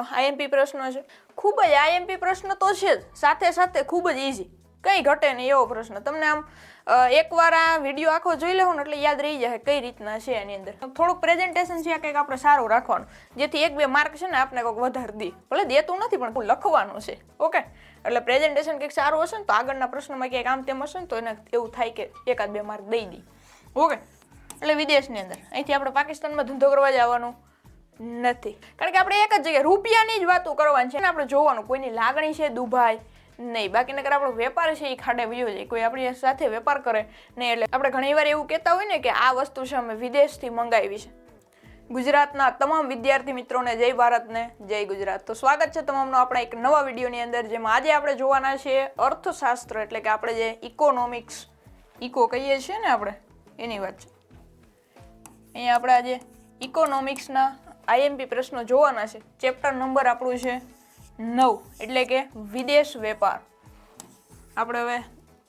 IMP પ્રશ્ન છે. ખૂબ જ આઈએમપી પ્રશ્ન તો છે જ. સાથે સાથે ખૂબ જ ઇઝી કંઈ ઘટે નહીં એવો પ્રશ્ન. તમને આમ એકવાર આ વીડિયો આખો જોઈ લેવો ને એટલે યાદ રહી જાય કઈ રીતના છે એની અંદર. થોડુંક પ્રેઝન્ટેશન છે આ કંઈક આપણે સારું રાખવાનું. જેથી એક બે માર્ક છે ને આપણે કોઈક વધારે દે. ભલે દેતું નથી, પણ લખવાનું છે. ઓકે એટલે પ્રેઝન્ટેશન કંઈક સારું હશે ને તો આગળના પ્રશ્નોમાં ક્યાંક આમ તેમ હશે ને તો એને એવું થાય કે એકાદ બે માર્ક દઈ દઈ ઓકે એટલે વિદેશની અંદર. અહીંથી આપણે પાકિસ્તાનમાં ધંધો કરવા જવાનું. નથી. કારણ કે આપણે એક જ જગ્યાએ રૂપિયાની જ વાતો કરવાની છે. ને આપણે જોવાનું, કોઈની લાગણી છે દુભાઈ? નહીં. બાકી નકર આપણો વેપાર છે એ ખાડે વયો જાય. કોઈ આપણી સાથે વેપાર કરે નહીં એટલે આપણે ઘણીવાર એવું કહેતા હોય ને કે આ વસ્તુ છે અમે વિદેશથી મંગાવી છે. ગુજરાતના તમામ વિદ્યાર્થી મિત્રોને જય ભારતને જય ગુજરાત. તો સ્વાગત છે તમામનો આપણા એક નવા વિડીયોની અંદર, જેમાં આજે આપણે જોવાના છે અર્થશાસ્ત્ર, એટલે કે આપણે જે ઇકોનોમિક્સ ઇકો કહીએ છીએ ને આપણે? એની વાત છે. અહીંયા આપણે આજે ઇકોનોમિક્સના આઈએમપી પ્રશ્નો જોવાના છે. ચેપ્ટર નંબર આપણું છે નવ, એટલે કે વિદેશ વેપાર. આપણે હવે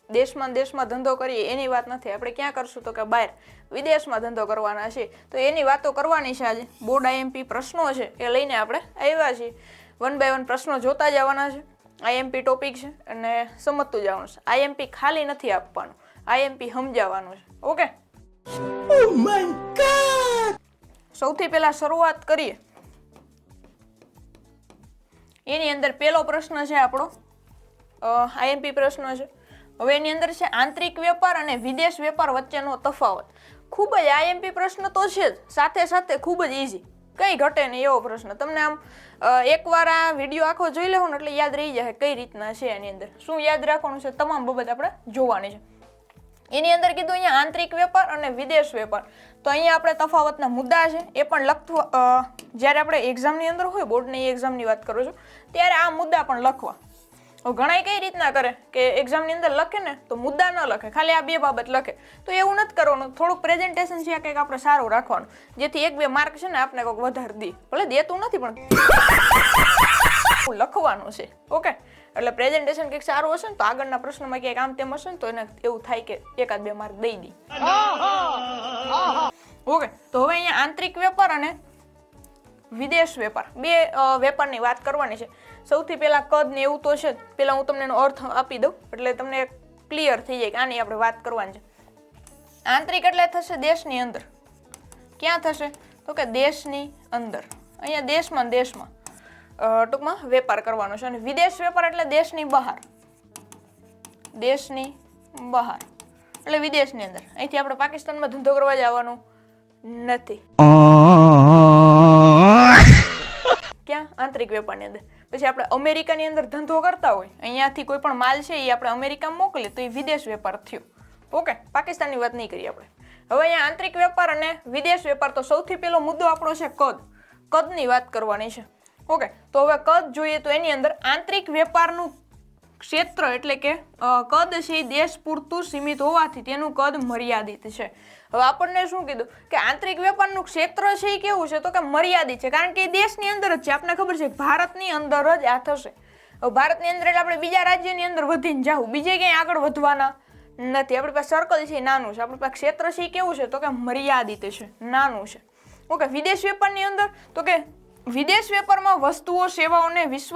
દેશમાં દેશમાં ધંધો કરીએ, એની વાત નથી. આપણે ક્યાં કરશું તો કે બહાર? વિદેશમાં ધંધો કરવાના છે. તો એની વાતો કરવાની છે આજે. બોર્ડ આઈએમપી પ્રશ્નો છે, એ લઈને આપણે આવ્યા છીએ. વન બાય વન પ્રશ્નો જોતા જવાના છે. આઈએમપી ટોપિક છે અને સમજતું જવાનું છે. આઈએમપી ખાલી નથી આપવાનું. આઈએમપી સમજાવવાનું છે. ઓકે સૌથી પહેલાં શરૂઆત કરીએ. એની અંદર પહેલો પ્રશ્ન છે આપણો. આઈએમપી પ્રશ્ન છે. હવે એની અંદર છે આંતરિક વેપાર અને વિદેશ વેપાર વચ્ચેનો તફાવત. ખૂબ જ આઈએમપી પ્રશ્ન તો છે જ. સાથે સાથે ખૂબ જ ઇઝી કંઈ ઘટે નહીં એવો પ્રશ્ન. તમને આમ એકવાર આ વીડિયો આખો જોઈ લેવો ને એટલે યાદ રહી જાય કઈ રીતના છે એની અંદર. શું યાદ રાખવાનું છે તમામ બાબત આપણે જોવાની છે. એની અંદર કીધું અહીંયા આંતરિક વેપાર અને વિદેશ વેપાર. તો અહીંયા આપણે તફાવતના મુદ્દા છે. એ પણ લખવા જ્યારે આપણે એક્ઝામની અંદર હોય, બોર્ડની એક્ઝામની વાત કરું છું, ત્યારે આ મુદ્દા પણ લખવા. ઘણાય કઈ રીતના કરે કે એક્ઝામની અંદર લખે ને, તો મુદ્દા ન લખે, ખાલી આ બે બાબત લખે. તો એવું નથી કરવાનું, થોડુંક પ્રેઝન્ટેશન છે કંઈક આપણે સારું રાખવાનું. જેથી એક બે માર્ક છે ને આપણે કોઈક વધારે દે. ભલે દેતું નથી, પણ લખવાનું છે. ઓકે એટલે પ્રેઝન્ટેશન કંઈક સારું હશે ને, તો આગળના પ્રશ્નમાં ક્યાંક આમ તેમ હશે ને, તો એને એવું થાય કે એકાદ બે માર્ક દઈ દઈ ઓકે, તો હવે અહીંયા આંતરિક વેપાર અને વિદેશ વેપાર. બે વેપારની વાત કરવાની છે. સૌથી પહેલાં કદ ને એવું તો છે જ. પહેલાં હું તમને એનો અર્થ આપી દઉં, એટલે તમને ક્લિયર થઈ જાય કે આની આપણે વાત કરવાની છે. આંતરિક એટલે થશે દેશની અંદર. ક્યાં થશે? તો કે દેશની અંદર. અહીંયા દેશમાં દેશમાં ટૂંકમાં વેપાર કરવાનો છે. અને વિદેશ વેપાર એટલે દેશની બહાર. દેશની બહાર. એટલે વિદેશની અંદર. અહીંથી આપણે પાકિસ્તાનમાં ધંધો કરવા જવાનું. નથી. ક્યાં? આંતરિક વેપારની અંદર. પછી આપણે અમેરિકાની અંદર ધંધો કરતા હોય અહીંયાથી કોઈ પણ માલ છે એ આપણે અમેરિકા મોકલીએ તો એ વિદેશ વેપાર થયો. ઓકે પાકિસ્તાનની વાત નહીં કરીએ આપણે. હવે અહીંયા આંતરિક વેપાર અને વિદેશ વેપાર તો સૌથી પહેલો મુદ્દો આપણો છે કદ. કદની વાત કરવાની છે. ઓકે તો હવે કદ જોઈએ તો એની અંદર આંતરિક વેપારનું ક્ષેત્ર એટલે કે કદ છે એ દેશ પૂરતું સીમિત હોવાથી તેનું કદ મર્યાદિત છે. હવે આપણને શું કીધું? કે આંતરિક વેપારનું ક્ષેત્ર છે એ કેવું છે? તો કે મર્યાદિત છે. કારણ કે એ દેશની અંદર જ છે. આપણને ખબર છે ભારતની અંદર જ આ થશે. ભારતની અંદર એટલે આપણે બીજા રાજ્યની અંદર વધીને જાવું બીજે ક્યાંય આગળ વધવાના નથી. આપણી પાસે સર્કલ છે એ નાનું છે. આપણી પાસે ક્ષેત્ર છે કેવું છે? તો કે મર્યાદિત છે. નાનું છે. ઓકે, વિદેશ વેપારની અંદર તો કે વિદેશ વેપારમાં વસ્તુઓ, સેવાઓને વિશ્વ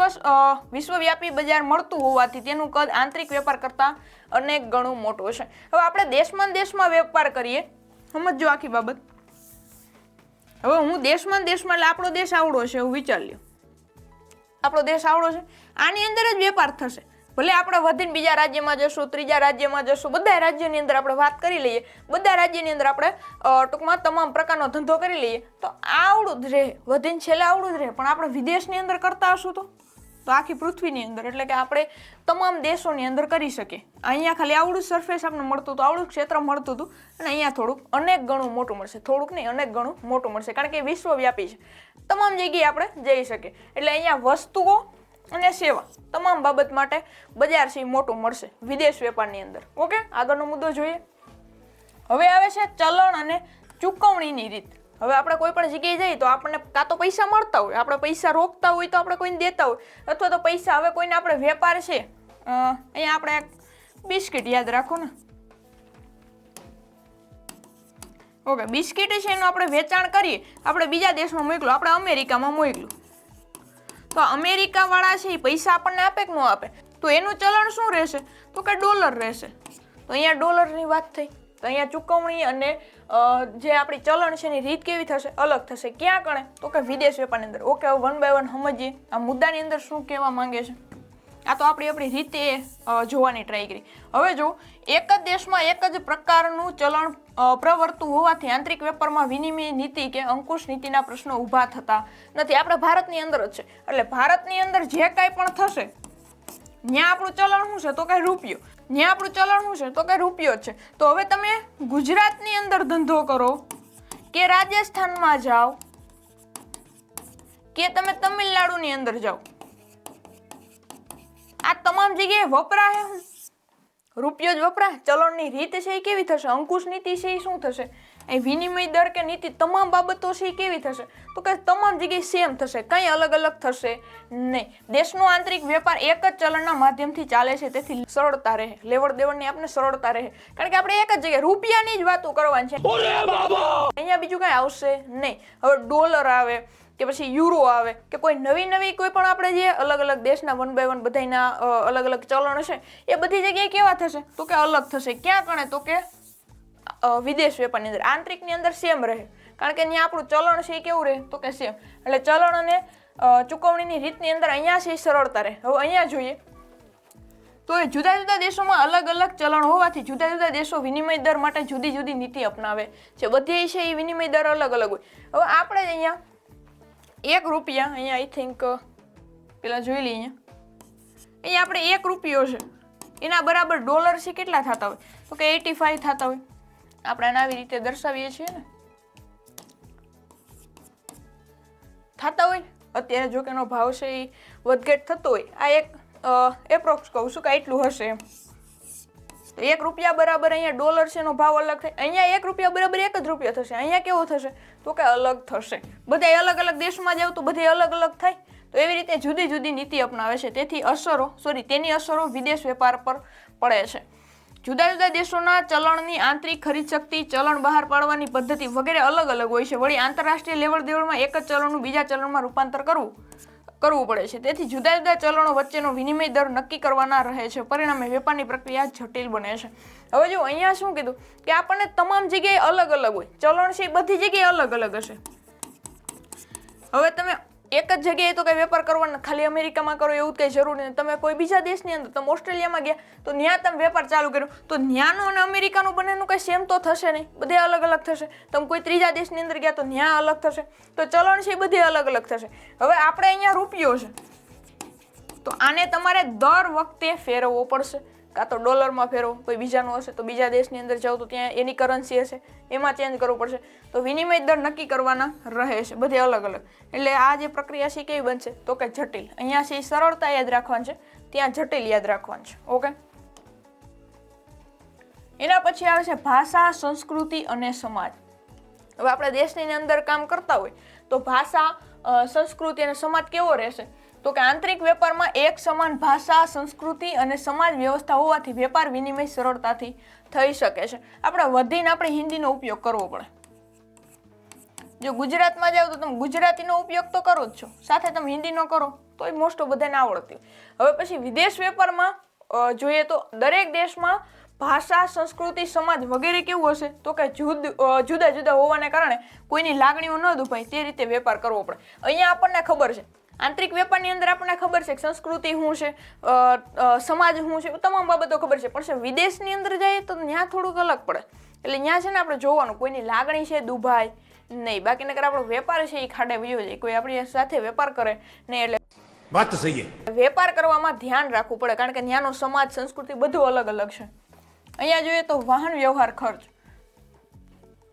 વિશ્વવ્યાપી બજાર મળતું હોવાથી તેનું કદ આંતરિક વેપાર કરતાં અનેક ગણું મોટું છે હવે આપણે દેશમાં દેશમાં વેપાર કરીએ. સમજો આખી બાબત. હવે હું દેશમાં દેશમાં, એટલે આપણો દેશ આવડો છે એવું વિચાર લ્યો. આપણો દેશ આવડો છે. આની અંદર જ વેપાર થશે. ભલે આપણે વધીને બીજા રાજ્યમાં જશું, ત્રીજા રાજ્યમાં જશું બધા રાજ્યની અંદર આપણે વાત કરી લઈએ. બધા રાજ્યની અંદર આપણે ટૂંકમાં તમામ પ્રકારનો ધંધો કરી લઈએ. તો આવડું જ રહે, વધીને છેલ્લે આવડું જ રહે. પણ આપણે વિદેશની અંદર કરતા હશું તો? તો આખી પૃથ્વીની અંદર, એટલે કે આપણે તમામ દેશોની અંદર કરી શકીએ. અહીંયા ખાલી આવડું સરફેસ આપણને મળતું હતું, આવડું ક્ષેત્ર મળતું હતું. અને અહીંયા થોડુંક અનેક ગણું મોટું મળશે. થોડુંક નહીં, અનેક ગણું મોટું મળશે. કારણ કે વિશ્વવ્યાપી છે. તમામ જગ્યાએ આપણે જઈ શકીએ. એટલે અહીંયા વસ્તુઓ અને સેવા તમામ બાબત માટે બજાર એ મોટું મળશે વિદેશ વેપારની અંદર. ઓકે? આગળનો મુદ્દો જોઈએ. હવે આવે છે ચલણ અને ચૂકવણીની રીત. હવે આપણે કોઈ પણ જગ્યાએ જઈએ તો આપણને કાં તો પૈસા મળતા હોય, આપણે પૈસા રોકતા હોય તો આપણે કોઈને દેતા હોય, અથવા તો પૈસા હવે કોઈને આપણે વેપાર છે અહીંયા આપણે બિસ્કિટ યાદ રાખો ને. ઓકે, બિસ્કિટ છે એનું આપણે વેચાણ કરીએ. આપણે બીજા દેશમાં મોકલું, આપણે અમેરિકામાં મોકલું. તો અમેરિકા વાળા છે, એ પૈસા આપણને આપે કે ન આપે? તો એનું ચલણ શું રહેશે? તો કે ડોલર રહેશે. તો અહીંયા ડોલરની વાત થઈ. તો અહીંયા ચૂકવણી અને જે આપણી ચલણ છે એની રીત કેવી થશે? અલગ થશે. ક્યાં કણે? તો કે વિદેશ વેપારની અંદર. ઓકે વન બાય વન સમજીએ. આ મુદ્દાની અંદર શું કહેવા માંગે છે? આ તો આપણી આપણી રીતે જોવાની ટ્રાય કરી. હવે જો, એક જ દેશમાં એક જ પ્રકારનું ચલણ પ્રવર્તું હોવાથી આંતરિક વેપારમાં વિનિમય નીતિ કે અંકુશ નીતિના પ્રશ્નો ઊભા થતા નથી. આપણે ભારતની અંદર જ છે. એટલે ભારતની અંદર જે કાંઈ પણ થશે ત્યાં આપણું ચલણ શું છે? તો કે રૂપિયો. ત્યાં આપણું ચલણ શું છે? તો કે રૂપિયો છે. તો હવે તમે ગુજરાતની અંદર ધંધો કરો કે રાજસ્થાનમાં જાઓ કે તમે તમિલનાડુની અંદર જાઓ. આ તમામ જગ્યાએ વપરાય રૂપિયો જ વપરાય ચલણની રીત છે એ કેવી થશે? અંકુશ નીતિ છે એ શું થશે? એ વિનિમય દર કે નીતિ તમામ બાબતો છે એ કેવી થશે? તો કે તમામ જગ્યાએ સેમ થશે. કંઈ અલગ અલગ થશે નહીં. દેશનો આંતરિક વેપાર એક જ ચલણના માધ્યમથી ચાલે છે તેથી સરળતા રહે. લેવડ દેવડની આપણે સરળતા રહે. કારણ કે આપણે એક જ જગ્યાએ રૂપિયાની જ વાતો કરવાની છે. અહીંયા બીજું કાંઈ આવશે નહીં. હવે ડોલર આવે. કે પછી યુરો આવે, કે કોઈ નવી નવી કોઈ પણ આપણે જે અલગ અલગ દેશના વન બાય વન બધાના અલગ અલગ ચલણ છે એ બધી જગ્યાએ કેવા થશે? તો કે અલગ થશે. ક્યાં કણે? તો કે વિદેશ વેપારની અંદર. આંતરિકની અંદર સેમ રહે. કારણ કે અહીંયા આપણું ચલણ છે એ કેવું રહે? તો કે સેમ એટલે ચલણ અને ચૂકવણીની રીતની અંદર અહીંયા છે એ સરળતા રહે. હવે અહીંયા જોઈએ. તો એ જુદા જુદા દેશોમાં અલગ અલગ ચલણ હોવાથી જુદા જુદા દેશો વિનિમય દર માટે જુદી જુદી નીતિ અપનાવે છે. બધી છે એ વિનિમય દર અલગ અલગ હોય. હવે આપણે અહીંયા એક રૂપિયા અહીંયા આઈ થિંક પેલા જોઈ લઈએ. અહીંયા અહીંયા આપણે એક રૂપિયો છે. એના બરાબર ડોલર છે કેટલા થતા હોય? તો કે એટી ફાઈવ થતા હોય. આપણે આને આવી રીતે દર્શાવીએ છીએ ને. થતા હોય? અત્યારે જો કે એનો ભાવ છે એ વધઘટ થતો હોય. આ એક એપ્રોક્સ કહું છું કે એટલું હશે એમ. તો એક રૂપિયા બરાબર અહીંયા ડોલર છે એનો ભાવ અલગ થાય અહીંયા એક રૂપિયા બરાબર એક જ રૂપિયા થશે. અહીંયા કેવો થશે? તો કે અલગ થશે. બધા અલગ અલગ દેશમાં જાવ તો બધે અલગ અલગ થાય. તો એવી રીતે જુદી જુદી નીતિ અપનાવે છે. તેથી અસરો સોરી તેની અસરો વિદેશ વેપાર પર પડે છે. જુદા જુદા દેશોના ચલણની આંતરિક ખરીદ શક્તિ, ચલણ બહાર પાડવાની પદ્ધતિ વગેરે અલગ અલગ હોય છે. વળી આંતરરાષ્ટ્રીય લેવડ દેવડમાં એક જ ચલણનું બીજા ચલણમાં રૂપાંતર કરવું કરવું પડે છે. તેથી જુદા જુદા ચલણો વચ્ચેનો વિનિમય દર નક્કી કરવાના રહે છે. પરિણામે વેપારની પ્રક્રિયા જટિલ બને છે. હવે જો અહીંયા શું કીધું? કે આપણને તમામ જગ્યાએ અલગ અલગ હોય. ચલણ છે એ બધી જગ્યાએ અલગ અલગ હશે. હવે તમે એક જ જગ્યાએ તો કંઈ વેપાર કરવાનો, ખાલી અમેરિકામાં કરો એવું કંઈ જરૂર નથી તમે કોઈ બીજા દેશની અંદર, તમે ઓસ્ટ્રેલિયામાં ગયા, તો ત્યાં તમે વેપાર ચાલુ કર્યો. તો ત્યાંનું અને અમેરિકાનું બંનેનું કંઈ સેમ તો થશે નહીં. બધે અલગ અલગ થશે. તમે કોઈ ત્રીજા દેશની અંદર ગયા, તો ત્યાં અલગ થશે. તો ચલણ છે એ બધે અલગ અલગ થશે. હવે આપણે અહીંયા રૂપિયો છે. તો આને તમારે દર વખતે ફેરવવો પડશે. કાં તો ડોલરમાં ફેરવો, કોઈ બીજાનું હશે તો બીજા દેશની અંદર જાઓ તો ત્યાં એની કરન્સી હશે. એમાં ચેન્જ કરવું પડશે. તો વિનિમય દર નક્કી કરવાના રહે છે, બધે અલગ અલગ. એટલે આ જે પ્રક્રિયા છે કેવી બનશે? તો કે જટિલ. અહીંયા છે સરળતા યાદ રાખવાની છે, ત્યાં જટિલ યાદ રાખવાનું છે. ઓકે? એના પછી આવે છે ભાષા, સંસ્કૃતિ અને સમાજ. હવે આપણે દેશની અંદર કામ કરતા હોય તો ભાષા સંસ્કૃતિ અને સમાજ કેવો રહેશે? તો કે આંતરિક વેપારમાં એક સમાન ભાષા, સંસ્કૃતિ અને સમાજ વ્યવસ્થા હોવાથી વેપાર વિનિમય સરળતાથી થઈ શકે છે. આપણે વધીને આપણે હિન્દીનો ઉપયોગ કરવો પડે. જો ગુજરાતમાં જાઓ તો તમે ગુજરાતીનો ઉપયોગ તો કરો જ છો. સાથે તમે હિન્દીનો કરો તો એ મોસ્ટ ઓફ બધાને આવડતી. હવે પછી વિદેશ વેપારમાં જોઈએ તો દરેક દેશમાં ભાષા, સંસ્કૃતિ, સમાજ વગેરે કેવું હશે? તો કે જુદ જુદા જુદા હોવાને કારણે કોઈની લાગણીઓ ન દુભાય, તે રીતે વેપાર કરવો પડે. અહીંયા આપણને ખબર છે આંતરિક વેપારની અંદર આપણને ખબર છે કે સંસ્કૃતિ શું છે સમાજ શું છે તમામ બાબતો ખબર છે. પણ વિદેશની અંદર જઈએ તો ત્યાં થોડુંક અલગ પડે. એટલે ત્યાં છે ને આપણે જોવાનું કોઈની લાગણી છે દુભાઈ નહીં. બાકી નગર આપણો વેપાર છે એ ખાડે વયો જાય. કોઈ આપણી સાથે વેપાર કરે નહીં એટલે વાત સહી વેપાર કરવામાં ધ્યાન રાખવું પડે કારણ કે ત્યાંનો સમાજ સંસ્કૃતિ બધું અલગ અલગ છે. અહીંયા જોઈએ તો વાહન વ્યવહાર ખર્ચ.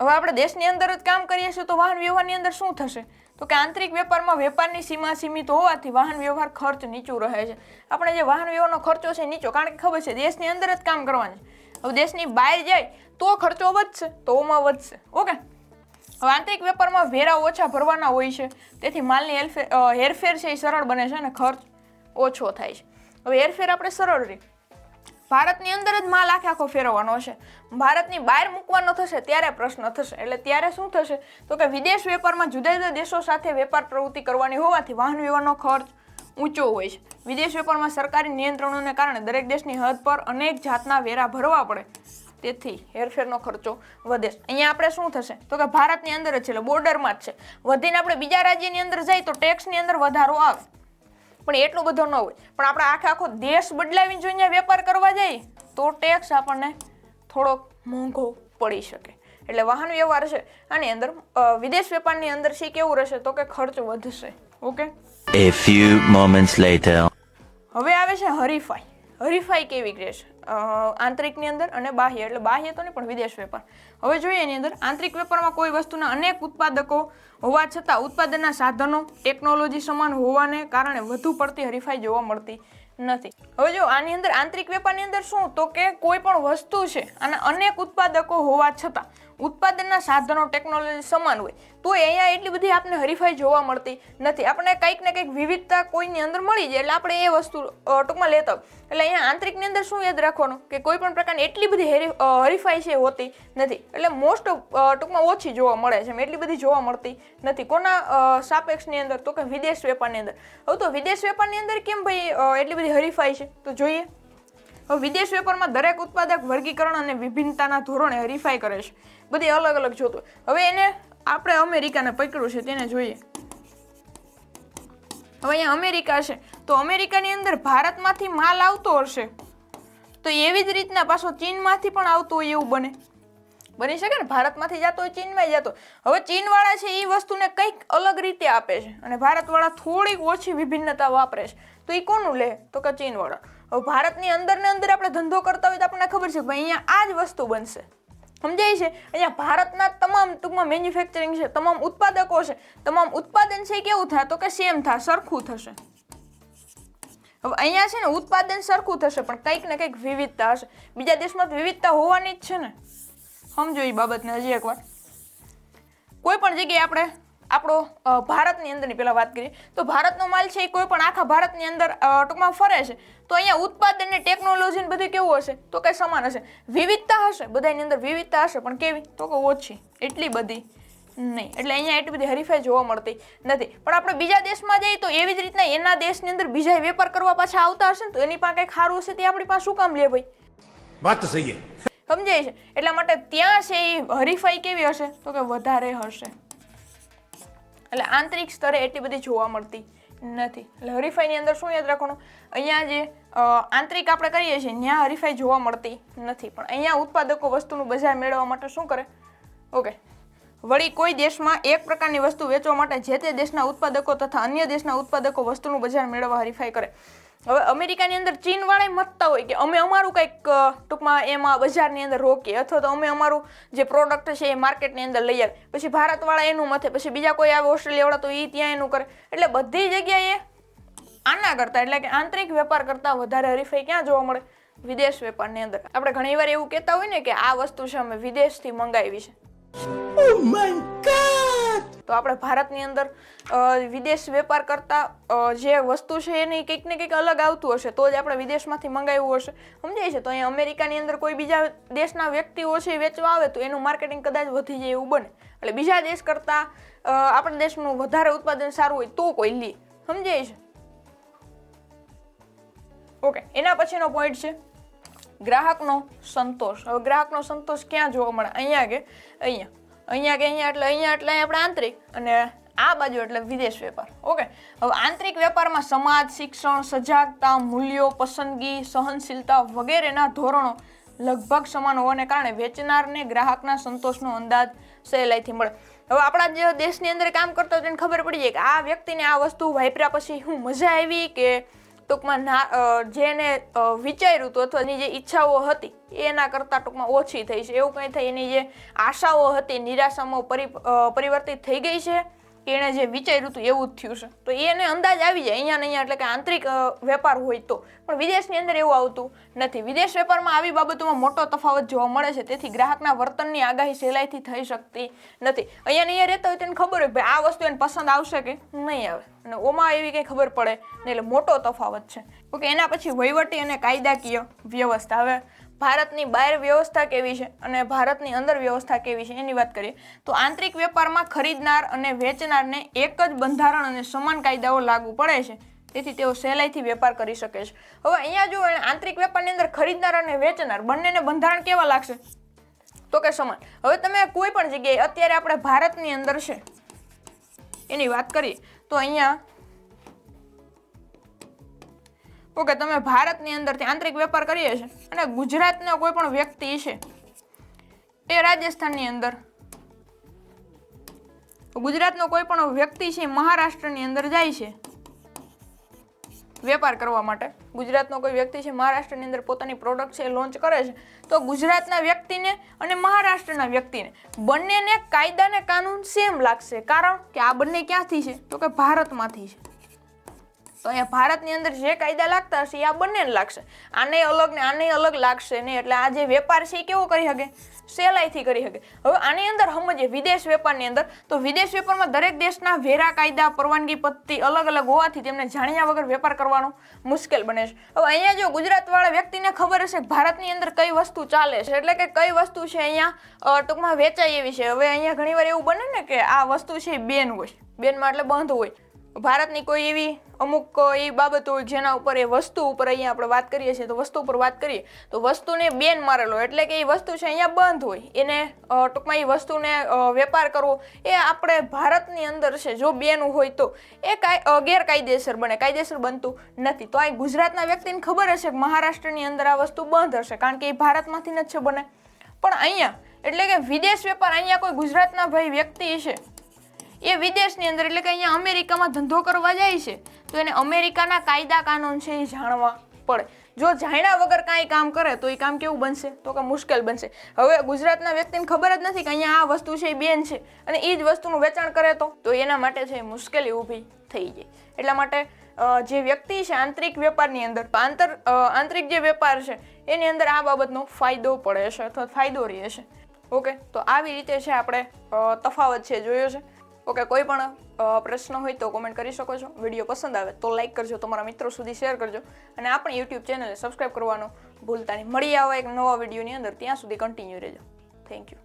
હવે આપણે દેશની અંદર જ કામ કરીએ છીએ તો વાહન વ્યવહારની અંદર શું થશે? તો કે આંતરિક વેપારમાં વેપારની સીમા સીમિત હોવાથી વાહન વ્યવહાર ખર્ચ નીચું રહે છે. આપણે જે વાહન વ્યવહારનો ખર્ચો છે નીચો, કારણ કે ખબર છે દેશની અંદર જ કામ કરવાનું છે. હવે દેશની બહાર જાય તો ખર્ચો વધશે, તો ઓમાં વધશે. ઓકે? હવે આંતરિક વેપારમાં વેરા ઓછા ભરવાના હોય છે. તેથી માલની હેરફેર છે એ સરળ બને છે અને ખર્ચ ઓછો થાય છે. હવે હેરફેર આપણે સરળ રહી ભારતની અંદર જ માલ આખે આખો ફેરવવાનો છે ભારતની બહાર મૂકવાનો થશે, ત્યારે પ્રશ્ન થશે. એટલે ત્યારે શું થશે? તો કે વિદેશ વેપારમાં જુદા જુદા દેશો સાથે વેપાર પ્રવૃત્તિ કરવાની હોવાથી વાહન વ્યવહારનો ખર્ચ ઊંચો હોય છે. વિદેશ વેપારમાં સરકારી નિયંત્રણોને કારણે દરેક દેશની હદ પર અનેક જાતના વેરા ભરવા પડે. તેથી હેરફેરનો ખર્ચો વધે. અહીંયા આપણે શું થશે? તો કે ભારતની અંદર જ છે બોર્ડરમાં જ છે. વધીને આપણે બીજા રાજ્યની અંદર જઈએ તો ટેક્સની અંદર વધારો આવે. પણ એટલો બધો ન હોય. પણ આપણે આખે આખો દેશ બદલાવીને જોઈને વેપાર કરવા જઈએ તો ટેક્સ આપણને થોડોક મોંઘો પડી શકે. એટલે વાહન વ્યવહાર છે આની અંદર વિદેશ વેપારની અંદર શી કેવું રહેશે તો કે ખર્ચ વધશે. Okay? A few moments later હવે આવે છે હરીફાઈ. હરીફાઈ કેવી રહેશે? આંતરિકની અંદર અને બાહ્ય, એટલે બાહ્ય તો નહીં, પણ વિદેશ વેપાર. હવે જોઈએ એની અંદર, આંતરિક વેપારમાં કોઈ વસ્તુના અનેક ઉત્પાદકો હોવા છતાં ઉત્પાદનના સાધનો, ટેકનોલોજી સમાન હોવાને કારણે વધુ પડતી હરીફાઈ જોવા મળતી નથી. હવે જો આની અંદર, આંતરિક વેપારની અંદર શું? તો કે કોઈ પણ વસ્તુ છે અને અનેક ઉત્પાદકો હોવા છતાં ઉત્પાદનના સાધનો ટેકનોલોજી સમાન હોય, તો અહીંયા એટલી બધી આપણે હરીફાઈ જોવા મળતી નથી. આપણે કંઈક ને કંઈક વિવિધતા કોઈની અંદર મળી જાય, એટલે આપણે એ વસ્તુ ટૂંકમાં લેતા એટલે અહીંયા આંતરિકની અંદર શું યાદ રાખવાનું? કે કોઈ પણ પ્રકારની એટલી બધી હરીફાઈ છે હોતી નથી. એટલે મોસ્ટ ટૂંકમાં ઓછી જોવા મળે છે એટલી બધી જોવા મળતી નથી. કોના સાપેક્ષની અંદર? તો કે વિદેશ વેપારની અંદર. હવે તો વિદેશ વેપારની અંદર કેમ ભાઈ એટલી બધી હરીફાઈ છે? તો જોઈએ. વિદેશ વેપારમાં દરેક ઉત્પાદક વર્ગીકરણ અને વિભિન્નતાના ધોરણે હરીફાઈ કરે છે. બધી અલગ અલગ જોતું. હવે એને આપણે અમેરિકાને પકડ્યું છે તેને જોઈએ. હવે અહીંયા અમેરિકા છે. તો અમેરિકાની અંદર ભારતમાંથી માલ આવતો હશે. તો એવી જ રીતના પાછો ચીનમાંથી પણ આવતો હોય એવું બને. બની શકે ને? ભારતમાંથી જતો હોય ચીનમાં જતો હવે ચીનવાળા છે એ વસ્તુને કંઈક અલગ રીતે આપે છે. અને ભારતવાળા થોડીક ઓછી વિભિન્નતા વાપરે છે. તો એ કોનું લે? તો કે ચીનવાળા હવે ભારતની અંદર ને અંદર આપણે ધંધો કરતા હોય તો આપણને ખબર છે ભાઈ અહીંયા આ જ વસ્તુ બનશે. સમજાય છે? અહીંયા ભારતના તમામ ટૂંકમાં મેન્યુફેક્ચરિંગ છે, તમામ ઉત્પાદકો છે, તમામ ઉત્પાદન છે કેવું થાય? તો કે સેમ થાય, સરખું થશે. હવે અહીંયા છે ને ઉત્પાદન સરખું થશે, પણ કંઈક ને કંઈક વિવિધતા હશે. બીજા દેશમાં વિવિધતા હોવાની જ છે ને. સમજો એ બાબતને હજી એકવાર. કોઈ પણ જગ્યાએ આપણે આપણો ભારતની અંદરની પહેલાં વાત કરીએ તો ભારતનો માલ છે એ કોઈ પણ આખા ભારતની અંદર ટૂંકમાં ફરે છે. તો અહીંયા ઉત્પાદન ને ટેકનોલોજી ને બધું કેવું હશે? તો કંઈ સમાન હશે. વિવિધતા હશે? બધાની અંદર વિવિધતા હશે પણ કેવી? તો કે ઓછી. એટલી બધી નહીં. એટલે અહીંયા એટલી બધી હરીફાઈ જોવા મળતી નથી. પણ આપણે બીજા દેશમાં જઈએ તો એવી જ રીતના એના દેશની અંદર બીજા વેપાર કરવા પાછા આવતા હશે ને તો એની પાસે કંઈક સારું હશે તે આપણી પાસે શું કામ લે ભાઈ? વાત સહી સમજાય છે? એટલા માટે ત્યાં છે એ હરીફાઈ કેવી હશે? તો કે વધારે હશે. એટલે આંતરિક સ્તરે એટલી બધી જોવા મળતી નથી. એટલે હરીફાઈની અંદર શું યાદ રાખવાનું? અહીંયા જે આંતરિક આપણે કરીએ છીએ, ત્યાં હરીફાઈ જોવા મળતી નથી. પણ અહીંયા ઉત્પાદકો વસ્તુનું બજાર મેળવવા માટે શું કરે? ઓકે. વળી કોઈ દેશમાં એક પ્રકારની વસ્તુ વેચવા માટે જે તે દેશના ઉત્પાદકો તથા અન્ય દેશના ઉત્પાદકો વસ્તુનું બજાર મેળવવા હરીફાઈ કરે. હવે અમેરિકાની અંદર ચીન વાળા મતતા હોય કે અમે અમારું કંઈક ટૂંકમાં એમાં બજારની અંદર રોકીએ. અથવા તો અમે અમારું જે પ્રોડક્ટ છે એ માર્કેટની અંદર લઈ આવે પછી ભારતવાળા એનું મથે, પછી બીજા કોઈ આવે ઓસ્ટ્રેલિયાવાળા, તો એ ત્યાં એનું કરે. એટલે બધી જગ્યાએ આના કરતાં, એટલે કે આંતરિક વેપાર કરતાં વધારે હરીફાઈ ક્યાં જોવા મળે? વિદેશ વેપારની અંદર. આપણે ઘણીવાર એવું કહેતા હોય ને કે આ વસ્તુ છે, અમે વિદેશથી મંગાવી છે. તો આપણે ભારતની અંદર વિદેશ વેપાર કરતા જે વસ્તુ છે એની કંઈક ને કંઈક અલગ આવતું હશે, તો જ આપણે વિદેશમાંથી મંગાવ્યું હશે. સમજાય છે? તો અહીંયા અમેરિકાની અંદર કોઈ બીજા દેશના વ્યક્તિઓ છે વેચવા આવે, તો એનું માર્કેટિંગ કદાચ વધી જાય એવું બને. એટલે બીજા દેશ કરતાં આપણા દેશનું વધારે ઉત્પાદન સારું હોય તો કોઈ લે. સમજાય છે? ઓકે, એના પછીનો પોઈન્ટ છે. ગ્રાહકનો સંતોષ. હવે ગ્રાહકનો સંતોષ ક્યાં જોવા મળે? અહીંયા કે અહીંયા. અહીંયા કે અહીંયા એટલે અહીંયા એટલે આપણે આંતરિક અને આ બાજુ એટલે વિદેશ વેપાર. ઓકે? હવે આંતરિક વેપારમાં સમાજ, શિક્ષણ, સજાગતા, મૂલ્યો, પસંદગી, સહનશીલતા વગેરેના ધોરણો લગભગ સમાન હોવાને કારણે વેચનારને ગ્રાહકના સંતોષનો અંદાજ સહેલાઈથી મળે. હવે આપણા જે દેશની અંદર કામ કરતા હોય તેને ખબર પડી જાય કે આ વ્યક્તિને આ વસ્તુ વાપર્યા પછી શું મજા આવી કે ટૂંકમાં ના જેને વિચાર્યું હતું અથવા એની જે ઈચ્છાઓ હતી, એના કરતાં ટૂંકમાં ઓછી થઈ છે. એવું કંઈ થાય એની જે આશાઓ હતી, નિરાશામાં પરિવર્તિત થઈ ગઈ છે. એણે જે વિચાર્યું હતું એવું જ થયું છે. તો એને અંદાજ આવી જાય અહીંયા ને અહીંયા, એટલે કે આંતરિક વેપાર હોય તો. પણ વિદેશની અંદર એવું આવતું નથી. વિદેશ વેપારમાં આવી બાબતોમાં મોટો તફાવત જોવા મળે છે. તેથી ગ્રાહકના વર્તનની આગાહી સહેલાઈથી થઈ શકતી નથી. અહીંયા ને અહીંયા રહેતા હોય તેને ખબર હોય ભાઈ આ વસ્તુ એને પસંદ આવશે કે નહીં આવે. અને ઓમાં એવી કંઈ ખબર પડે નહીં, એટલે મોટો તફાવત છે. ઓકે, એના પછી વહીવટી અને કાયદાકીય વ્યવસ્થા. હવે ભારતની બહાર વ્યવસ્થા કેવી છે અને ભારતની અંદર વ્યવસ્થા કેવી છે એની વાત કરીએ, તો આંતરિક વેપારમાં ખરીદનાર અને વેચનારને એક જ બંધારણ અને સમાન કાયદાઓ લાગુ પડે છે. તેથી તેઓ સહેલાઈથી વેપાર કરી શકે છે. હવે અહીંયા જો આંતરિક વેપારની અંદર ખરીદનાર અને વેચનાર બંનેને બંધારણ કેવા લાગશે? તો કે સમાન. હવે તમે કોઈ પણ જગ્યાએ, અત્યારે આપણે ભારતની અંદર છે, એની વાત કરીએ, તો અહીંયા ઓકે તમે ભારતની અંદરથી આંતરિક વેપાર કરીએ છે અને ગુજરાતનો કોઈ પણ વ્યક્તિ છે એ રાજસ્થાનની અંદર. ગુજરાતનો કોઈ પણ વ્યક્તિ છે મહારાષ્ટ્રની અંદર જાય છે વેપાર કરવા માટે. ગુજરાતનો કોઈ વ્યક્તિ છે મહારાષ્ટ્રની અંદર પોતાની પ્રોડક્ટ છે લોન્ચ કરે છે. તો ગુજરાતના વ્યક્તિને અને મહારાષ્ટ્રના વ્યક્તિને બંનેને કાયદા અને કાનૂન સેમ લાગશે. કારણ કે આ બંને ક્યાંથી છે? તો કે ભારતમાંથી છે. તો અહીંયા ભારતની અંદર જે કાયદા લાગતા હશે એ આ બંનેને લાગશે. આને અલગ ને આને અલગ લાગશે નહીં એટલે આ જે વેપાર છે એ કેવો કરી શકે? સહેલાઈથી કરી શકે. હવે આની અંદર સમજીએ, વિદેશ વેપારની અંદર, તો વિદેશ વેપારમાં દરેક દેશના વેરા કાયદા, પરવાનગી, પદ્ધતિ અલગ અલગ હોવાથી તેમને જાણ્યા વગર વેપાર કરવાનો મુશ્કેલ બને છે. હવે અહીંયા જો ગુજરાતવાળા વ્યક્તિને ખબર હશે કે ભારતની અંદર કઈ વસ્તુ ચાલે છે, એટલે કે કઈ વસ્તુ છે અહીંયા ટૂંકમાં વેચાય એવી છે. હવે અહીંયા ઘણીવાર એવું બને ને કે આ વસ્તુ છે બેન હોય. બેનમાં એટલે બંધ હોય. ભારતની કોઈ એવી અમુક એ બાબતો જેના ઉપર એ વસ્તુ ઉપર અહીંયા આપણે વાત કરીએ છીએ, તો વસ્તુ ઉપર વાત કરીએ, તો વસ્તુને બેન મારેલો, એટલે કે એ વસ્તુ છે અહીંયા બંધ હોય. એને ટૂંકમાં એ વસ્તુને વેપાર કરવો, એ આપણે ભારતની અંદર છે, જો બેન હોય તો એ કાય ગેરકાયદેસર બને, કાયદેસર બનતું નથી. તો આ ગુજરાતના વ્યક્તિને ખબર હશે કે મહારાષ્ટ્રની અંદર આ વસ્તુ બંધ હશે, કારણ કે એ ભારતમાંથી જ છે બને. પણ અહીંયા, એટલે કે વિદેશ વેપાર, અહીંયા કોઈ ગુજરાતના ભાઈ વ્યક્તિ છે એ વિદેશની અંદર એટલે કે અહીંયા અમેરિકામાં ધંધો કરવા જાય છે, તો એને અમેરિકાના કાયદા કાનૂન છે એ જાણવા પડે. જો જાણ્યા વગર કાંઈ કામ કરે, તો એ કામ કેવું બનશે? તો કે મુશ્કેલ બનશે. હવે ગુજરાતના વ્યક્તિને ખબર જ નથી કે અહીંયા આ વસ્તુ છે એ બેન છે. અને એ જ વસ્તુનું વેચાણ કરે તો? તો એના માટે છે મુશ્કેલી ઊભી થઈ જાય એટલા માટે જે વ્યક્તિ છે આંતરિક વેપારની અંદર આંતર આંતરિક જે વેપાર છે, એની અંદર આ બાબતનો ફાયદો પડે છે અથવા ફાયદો રહે છે. ઓકે, તો આવી રીતે છે આપણે તફાવત છે જોયો છે. ઓકે, કોઈ પણ પ્રશ્ન હોય તો કોમેન્ટ કરી શકો છો. વીડિયો પસંદ આવે તો લાઈક કરજો, તમારા મિત્રો સુધી શેર કરજો. અને આપણી યુટ્યુબ ચેનલને સબસ્ક્રાઈબ કરવાનું ભૂલતા નહીં. મળી આવો એક નવા વિડીયોની અંદર, ત્યાં સુધી કન્ટિન્યુ રહેજો. Thank you